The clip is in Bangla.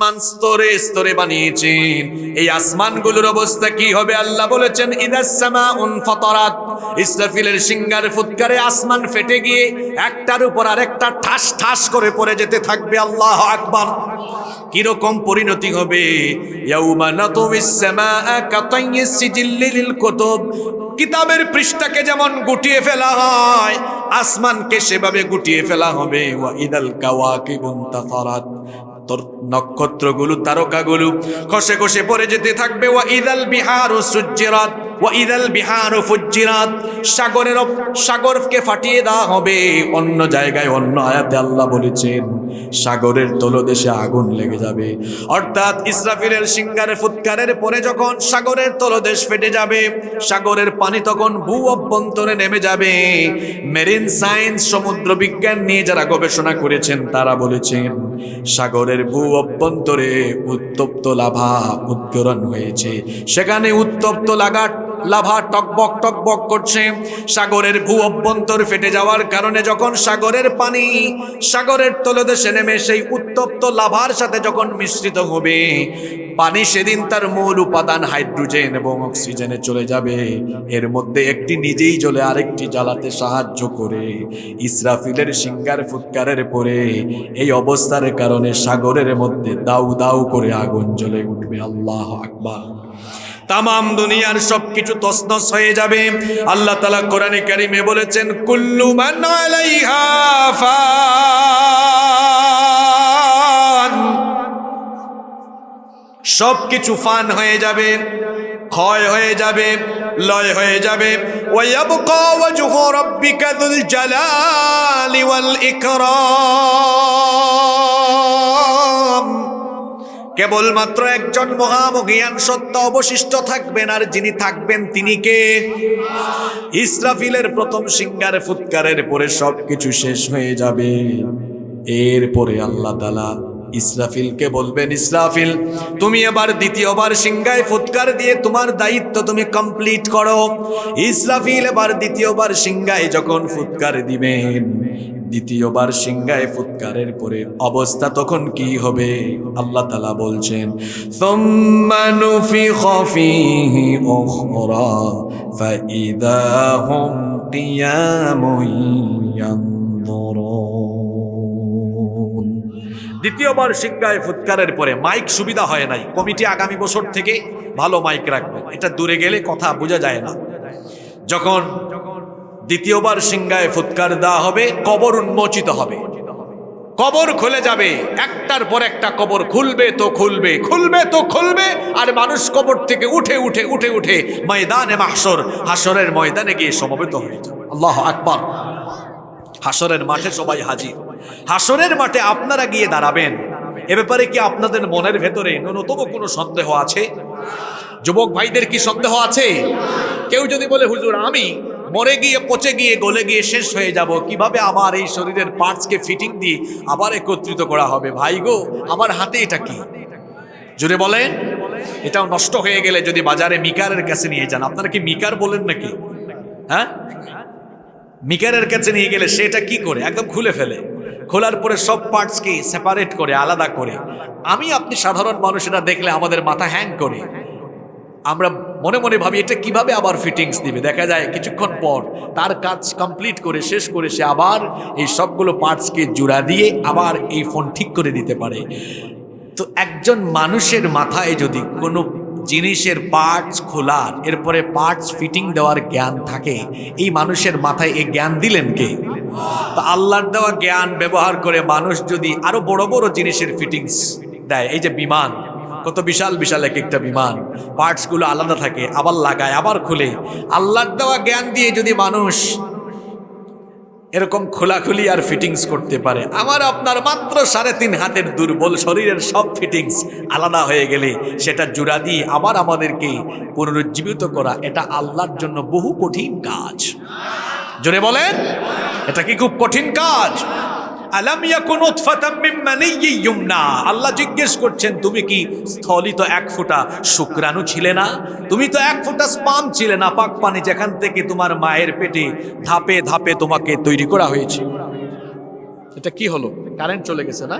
আসমান স্তরে স্তরে বানিয়েছেন। এই আসমানগুলোর অবস্থা কি হবে আল্লাহ বলেছেন ইদাসমা উনফতরাত ইসরাফিলের সিঙ্গার ফুৎকারে আসমান ফেটে গিয়ে একটার উপর ঠাস ঠাস করে পড়ে যেতে থাকবে, আল্লাহ আকবার। কীরকম পরিণতি হবে? কিতাবের পৃষ্ঠাকে যেমন গুটিয়ে ফেলা হয়, আসমানকে সেভাবে গুটিয়ে ফেলা হবে। ওয়া ইদাল নক্ষত্রগুলো তারকাগুলো খসে খসে পড়ে যেতে থাকবে। ওয়া ইদাল বিহার ও সুজ্জিরাত। ওয়া ইদাল বিহার ফুজ্জিরাত, সাগরের সাগরকে ফাটিয়ে দেওয়া হবে। অন্য জায়গায় অন্য আয়াতে আল্লাহ বলেছেন, সাগরের তলদেশে আগুন লেগে যাবে। অর্থাৎ ইসরাফিলের সিঙ্গারে ফুৎকারের পরে যখন সাগরের তলদেশ ফেটে যাবে, সাগরের পানি তখন ভূ অভ্যন্তরে নেমে যাবে। মেরিন সায়েন্স সমুদ্র বিজ্ঞান নিয়ে যারা গবেষণা করেছেন, তারা বলেছেন, সাগরের ভূ অভ্যন্তরে উত্তপ্ত লাভা উদ্গরণ হয়েছে। সেখানে উত্তপ্ত লাগা লাভা টকবক টকবক করছে। সাগরের ভূ অভ্যন্তর ফেটে যাওয়ার কারণে যখন সাগরের পানি সাগরের তলদেশে নেমে সেই উত্তপ্ত লাভার সাথে যখন মিশ্রিত হবে, পানি সেদিন তার মূল উপাদান হাইড্রোজেন এবং অক্সিজেনে চলে যাবে। এর মধ্যে একটি নিজেই জ্বলে আরেকটি জ্বালাতে সাহায্য করে। ইসরাফিলের সিঙ্গার ফুৎকারের পরে এই অবস্থার কারণে সাগরের মধ্যে দাউ দাউ করে আগুন জ্বলে উঠবে। আল্লাহ আকবার। তামাম দুনিয়ার সবকিছু তসনস হয়ে যাবে। আল্লাহ তালা কোরআনে কারিমে বলেছেন, কুল্লু মান ফান। সবকিছু ফান হয়ে যাবে, ক্ষয় হয়ে যাবে, লয় হয়ে যাবে। ওয়াজহু রাব্বিকা যুল জালালি ওয়াল ইকরাম। কেবলমাত্র একজন মহামহিয়ান সত্য অবশিষ্ট থাকবেন, আর যিনি থাকবেন তিনি কে? ইসরাফিলের প্রথম সিঙ্গার ফুৎকারের পরে সবকিছু শেষ হয়ে যাবে। এরপরে আল্লাহ তালা ইসরাফিলকে বলবেন, ইসরাফিল, তুমি এবার দ্বিতীয়বার সিংগায় ফুৎকার দিয়ে তোমার দায়িত্ব তুমি কমপ্লিট করো। ইসরাফিল এবার দ্বিতীয়বার সিংগায় যখন ফুৎকার দিবেন দ্বিতীয়বার সিংহায় ফুৎকারের পরে অবস্থা তখন কি হবে? আল্লাহ তালা বলছেন দ্বিতীয়বার সিংহায় ফুৎকারের পরে মাইক সুবিধা হয় নাই। কমিটি আগামী বছর থেকে ভালো মাইক রাখবে। এটা দূরে গেলে কথা বোঝা যায় না। যখন দ্বিতীয়বার সিংগায় ফুৎকার দেওয়া হবে, কবর উন্মোচিত হবে। কবর খুলে যাবে, একটার পর একটা কবর খুলবে তো খুলবে খুলবে তো খুলবে, আর মানুষ কবর থেকে উঠে উঠে উঠে উঠে ময়দানে মাহসর হাসরের ময়দানে গিয়ে সমবেত হয়ে যাবে। আল্লাহ আকবার। হাসরের মাঠে সবাই হাজির। হাসরের মাঠে আপনারা গিয়ে দাঁড়াবেন। এ ব্যাপারে কি আপনাদের মনের ভেতরে ন্যূনতম কোনো সন্দেহ আছে? যুবক ভাইদের কি সন্দেহ আছে? কেউ যদি বলে, হুজুর, আমি মরে গিয়ে, পচে গিয়ে, গলে গিয়ে শেষ হয়ে যাব। কীভাবে আমার এই শরীরের পার্টসকে ফিটিং দিয়ে আবার একত্রিত করা হবে? ভাই গো, আমার হাতে এটা কি? জোরে বলেন। এটাও নষ্ট হয়ে গেলে যদি বাজারে মিকারের কাছে নিয়ে যান, আপনারা কি মিকার বলেন নাকি? হ্যাঁ? মিকারের কাছে নিয়ে গেলে সেটা কি করে? একদম খুলে ফেলে। খোলার পরে সব পার্টসকে সেপারেট করে, আলাদা করে। আমি আপনি সাধারণ মানুষেরা দেখলে আমাদের মাথা হ্যাং করে। আমরা মনে মনে ভাবি, এটা কীভাবে আবার ফিটিংস দিবে? দেখা যায় কিছুক্ষণ পর তার কাজ কমপ্লিট করে, শেষ করে সে আবার এই সবগুলো পার্টসকে জোড়া দিয়ে আবার এই ফোন ঠিক করে দিতে পারে। তো একজন মানুষের মাথায় যদি কোনো জিনিসের পার্টস খোলার, এরপরে পার্টস ফিটিং দেওয়ার জ্ঞান থাকে, এই মানুষের মাথায় এই জ্ঞান দিলেন কে? তো আল্লাহর দেওয়া জ্ঞান ব্যবহার করে মানুষ যদি আরও বড় বড় জিনিসের ফিটিংস দেয়, এই যে বিমান কত বিশাল বিশাল এক একটা বিমান। পার্টসগুলো আলাদা থাকে, আবার লাগায়, আবার খুলে। আল্লাহর দেওয়া জ্ঞান দিয়ে যদি মানুষ এরকম খোলাখুলি আর ফিটিংস করতে পারে, আমার আপনার মাত্র সাড়ে তিন হাতের দুর্বল শরীরের সব ফিটিংস আলাদা হয়ে গেলে সেটা জোড়া দিয়ে আবার আমাদেরকে পুনরুজ্জীবিত করা, এটা আল্লাহর জন্য বহু কঠিন কাজ। জোরে বলেন, এটা কি খুব কঠিন কাজ? আল্লাহ জিজ্ঞেস করছেন, তুমি কি স্থলিত এক ফোঁটা শুক্রাণু ছিলে না? তুমি তো এক ফোঁটা স্পাম ছিলে না, পাক পানি যেখান থেকে তোমার মায়ের পেটে ধাপে ধাপে তোমাকে তৈরি করা হয়েছে। এটা কি হলো? কারেন্ট চলে গেছে না?